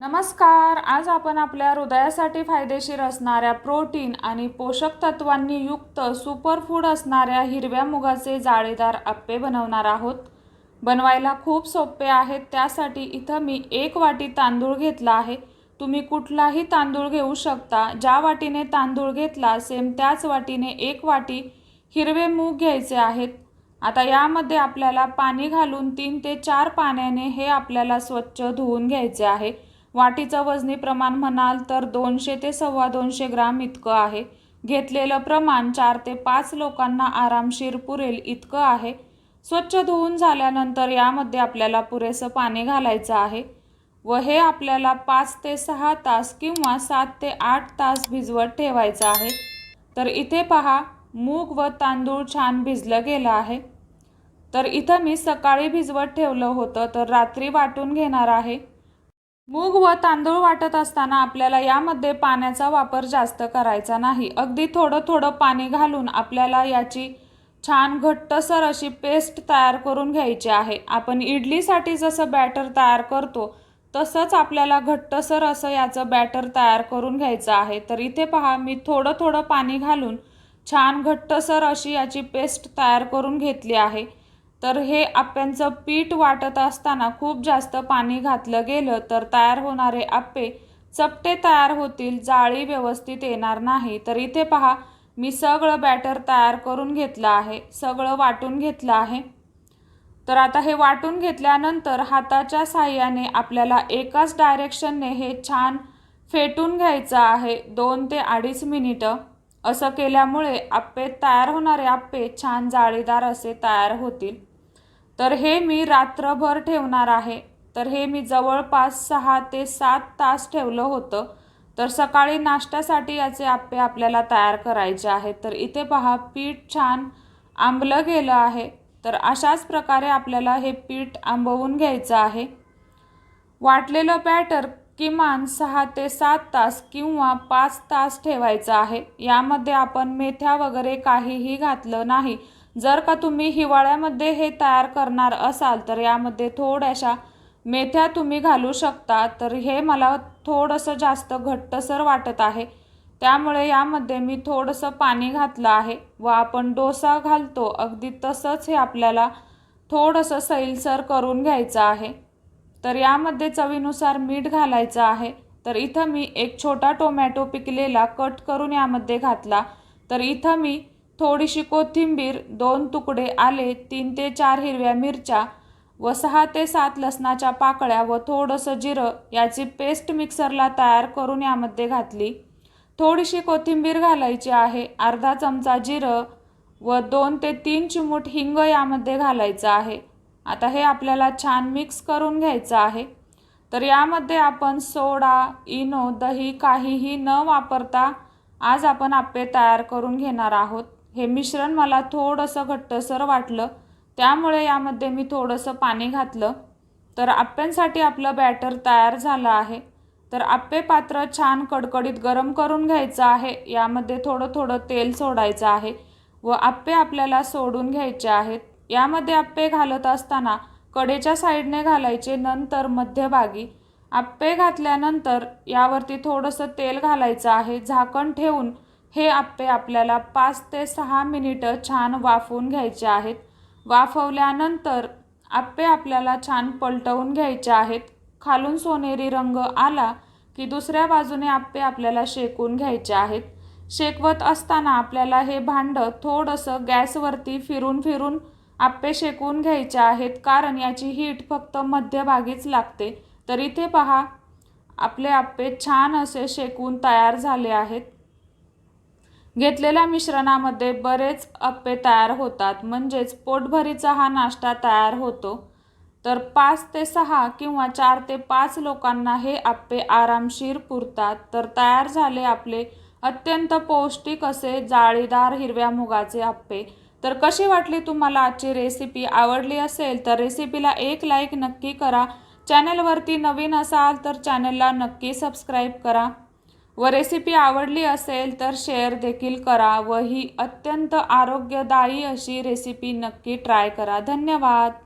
नमस्कार. आज आपण आपल्या हृदयासाठी फायदेशीर असणाऱ्या प्रोटीन आणि पोषक तत्वांनी युक्त सुपरफूड असणाऱ्या हिरव्या मुगाचे जाळीदार आप्पे बनवणार आहोत. बनवायला खूप सोपे आहेत. त्यासाठी इथं मी एक वाटी तांदूळ घेतला आहे. तुम्ही कुठलाही तांदूळ घेऊ शकता. ज्या वाटीने तांदूळ घेतला सेम त्याच वाटीने एक वाटी हिरवे मूग घ्यायचे आहेत. आता यामध्ये आपल्याला पाणी घालून तीन ते चार पाण्याने हे आपल्याला स्वच्छ धुवून घ्यायचे आहे. वाटीचं वजनी प्रमाण म्हणाल तर दोनशे ते सव्वा दोनशे ग्राम इतकं आहे. घेतलेलं प्रमाण चार ते पाच लोकांना आरामशीर पुरेल इतकं आहे. स्वच्छ धुवून झाल्यानंतर यामध्ये आपल्याला पुरेसं पाणी घालायचं आहे व हे आपल्याला पाच ते सहा तास किंवा सात ते आठ तास भिजवत ठेवायचं आहे. तर इथे पहा मूग व तांदूळ छान भिजलं गेलं आहे. तर इथं मी सकाळी भिजवत ठेवलं होतं तर रात्री वाटून घेणार आहे. मूग व तांदूळ वाटत असताना आपल्याला यामध्ये पाण्याचा वापर जास्त करायचा नाही. अगदी थोडं थोडं पाणी घालून आपल्याला याची छान घट्टसर अशी पेस्ट तयार करून घ्यायची आहे. आपण इडलीसाठी जसं बॅटर तयार करतो तसंच आपल्याला घट्टसर असं याचं बॅटर तयार करून घ्यायचं आहे. तर इथे पहा मी थोडं थोडं पाणी घालून छान घट्टसर अशी याची पेस्ट तयार करून घेतली आहे. तर हे आप्यांचं पीठ वाटत असताना खूप जास्त पाणी घातलं गेलं तर तयार होणारे आप्पे चपटे तयार होतील जाळी व्यवस्थित येणार नाही. तर इथे पहा मी सगळं बॅटर तयार करून घेतलं आहे सगळं वाटून घेतलं आहे. तर आता हे वाटून घेतल्यानंतर हाताच्या साह्याने आपल्याला एकाच डायरेक्शनने हे छान फेटून घ्यायचं आहे दोन ते अडीच मिनिटं. असं केल्यामुळे आप्पे तयार होणारे आप्पे छान जाळीदार असे तयार होतील. तर हे मी रात्रभर ठेवणार आहे. तर हे मी जवळपास सहा ते सात तास ठेवलं होतं. तर सकाळी नाश्त्यासाठी याचे आप्पे आपल्याला तयार करायचे आहेत. तर इथे पहा पीठ छान आंबलं गेलं आहे. तर अशाच प्रकारे आपल्याला हे पीठ आंबवून घ्यायचं आहे. वाटलेलं बॅटर किमान सहा ते सात तास किंवा पाच तास ठेवायचं आहे. यामध्ये आपण मेथ्या वगैरे काहीही घातलं नाही. जर का तुम्ही हिवाळ्यामध्ये हे तयार करणार असाल तर यामध्ये थोड्याशा मेथ्या तुम्ही घालू शकता. तर हे मला थोडंसं जास्त घट्टसर वाटत आहे. त्यामुळे यामध्ये मी थोडंसं पाणी घातलं आहे व आपण डोसा घालतो. अगदी तसंच हे आपल्याला थोडंसं सैलसर करून घ्यायचं आहे. तर यामध्ये चवीनुसार मीठ घालायचं आहे. तर इथं मी एक छोटा टोमॅटो पिकलेला कट करून यामध्ये घातला. तर इथं मी थोडीशी कोथिंबीर दोन तुकडे आले तीन ते चार हिरव्या मिरच्या व सहा ते सात लसणाच्या पाकळ्या व थोडंसं जिरं याची पेस्ट मिक्सरला तयार करून यामध्ये घातली. थोडीशी कोथिंबीर घालायची आहे. अर्धा चमचा जिरं व दोन ते तीन चिमूट हिंग यामध्ये घालायचं आहे. आता हे आपल्याला छान मिक्स करून घ्यायचं आहे. तर यामध्ये आपण सोडा इनो दही काहीही न वापरता आज आपण आप्पे तयार करून घेणार आहोत. हे मिश्रण मला थोडंसं घट्टसर वाटलं. त्यामुळे यामध्ये मी थोडंसं पाणी घातलं. तर आप्प्यांसाठी आपलं बॅटर तयार झालं आहे. तर आप्पे पात्र छान कडकडीत गरम करून घ्यायचं आहे. यामध्ये थोडं थोडं तेल सोडायचं आहे व आप्पे आपल्याला सोडून घ्यायचे आहेत. यामध्ये आप्पे घालत असताना कडेच्या साईडने घालायचे नंतर मध्यभागी. आप्पे घातल्यानंतर यावरती थोडंसं तेल घालायचं आहे. झाकण ठेवून हे आप्पे आपल्याला पाच ते सहा मिनिटं छान वाफवून घ्यायचे आहेत. वाफवल्यानंतर आप्पे आपल्याला छान पलटवून घ्यायचे आहेत. खालून सोनेरी रंग आला की दुसऱ्या बाजूने आप्पे आपल्याला शेकून घ्यायचे आहेत. शेकवत असताना आपल्याला हे भांडं थोडंसं गॅसवरती फिरून फिरून आप्पे शेकून घ्यायचे आहेत. कारण याची हीट फक्त मध्यभागीच लागते. तर इथे पहा आपले आप्पे छान असे शेकून तयार झाले आहेत. घेतलेल्या मिश्रणामध्ये बरेच अप्पे तयार होतात म्हणजेच पोटभरीचा हा नाश्ता तयार होतो. तर पाच ते सहा किंवा चार ते पाच लोकांना हे आप्पे आरामशीर पुरतात. तर तयार झाले आपले अत्यंत पौष्टिक असे जाळीदार हिरव्या मुगाचे आप्पे तर कशी वाटली तुम्हाला आजची रेसिपी आवडली असेल तर रेसिपीला एक लाईक नक्की करा. चॅनलवरती नवीन असाल तर चॅनलला नक्की सबस्क्राईब करा. व रेसिपी आवडली असेल तर शेअर देखील करा व ही अत्यंत आरोग्यदायी अशी रेसिपी नक्की ट्राय करा. धन्यवाद.